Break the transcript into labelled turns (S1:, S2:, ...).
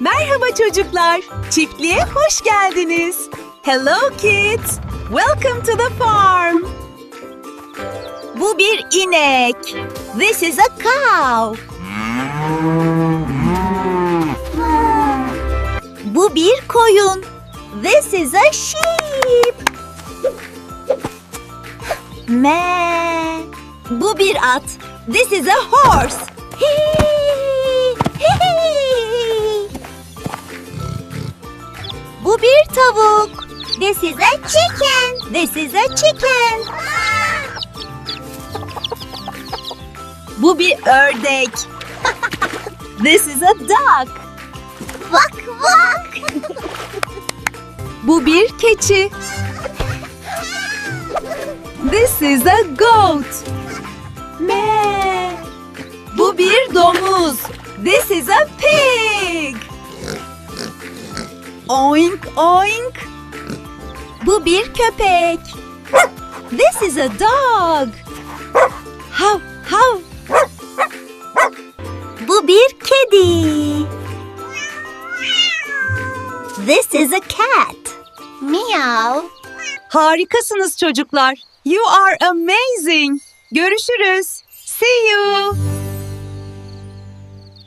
S1: Merhaba çocuklar. Çiftliğe hoş geldiniz. Hello kids. Welcome to the farm. Bu bir inek. This is a cow. Bu bir koyun. This is a sheep. Me. Bu bir at. This is a horse. Hee, tavuk. This is a chicken. This is a chicken. Bu bir ördek. This is a duck. Bak bak. Bu bir keçi. This is a goat. Me. Bu bir domuz. This is a pig. Oink oink. Bu bir köpek. This is a dog. Hav hav. Bu bir kedi. This is a cat. Meow. Harikasınız çocuklar. You are amazing. Görüşürüz. See you.